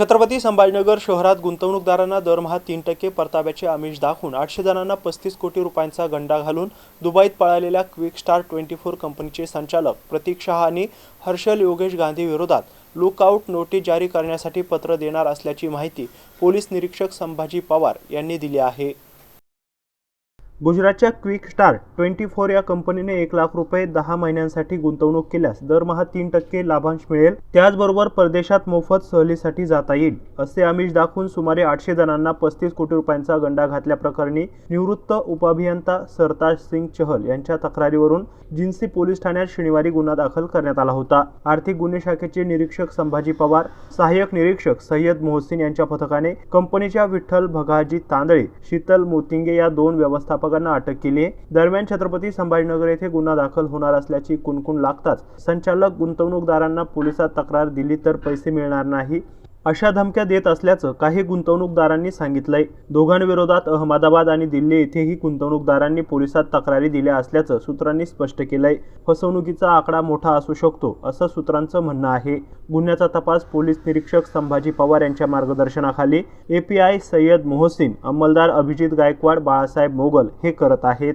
छत्रपती संभाजीनगर शहरात गुंतवणूकदारांना दरमहा तीन टक्के परताव्याचे आमिष दाखवून आठशे जणांना पस्तीस कोटी रुपयांचा गंडा घालून दुबईत पळालेल्या क्विक स्टार ट्वेंटी फोर कंपनीचे संचालक प्रतीक शहा आणि हर्षल योगेश गांधी विरोधात लुकआउट नोटीस जारी करण्यासाठी पत्र देणार असल्याची माहिती पोलीस निरीक्षक संभाजी पवार यांनी दिली आहे. गुजरातच्या क्विक स्टार ट्वेंटी फोर या कंपनीने एक लाख रुपये दहा महिन्यांसाठी गुंतवणूक केल्यास दरमहा तीन टक्के लाभांश मिळेल. त्याचबरोबर परदेशात मोफत सहलीसाठी जाता येईल असे आमिष दाखवून सुमारे आठशे जणांना पस्तीस कोटी रुपयांचा गंडा घातल्याप्रकरणी निवृत्त उपअभियंता सरताज सिंग चहल यांच्या तक्रारीवरून जिन्सी पोलीस ठाण्यात शनिवारी गुन्हा दाखल करण्यात आला होता. आर्थिक गुन्हे शाखेचे निरीक्षक संभाजी पवार सहाय्यक निरीक्षक सय्यद मोहसिन यांच्या पथकाने कंपनीच्या विठ्ठल भगाजी तांदळे शीतल मोतिंगे या दोन व्यवस्थापक दोघांना अटक केली आहे दरम्यान छत्रपती संभाजीनगर येथे गुन्हा दाखल होणार असल्याची कुणकुण लागताच संचालक गुंतवणूकदारांना पोलिसात तक्रार दिली तर पैसे मिळणार नाही. अशा धमक्या देत असल्याचं काही गुंतवणूकदारांनी सांगितलंय. दोघांविरोधात अहमदाबाद आणि दिल्ली येथेही गुंतवणूकदारांनी पोलिसात तक्रारी दिल्या असल्याचं सूत्रांनी स्पष्ट केलंय. फसवणुकीचा आकडा मोठा असू शकतो असं सूत्रांचं म्हणणं आहे. गुन्ह्याचा तपास पोलीस निरीक्षक संभाजी पवार यांच्या मार्गदर्शनाखाली एपीआय सय्यद मोहसिन अंमलदार अभिजित गायकवाड बाळासाहेब मोगल हे करत आहेत.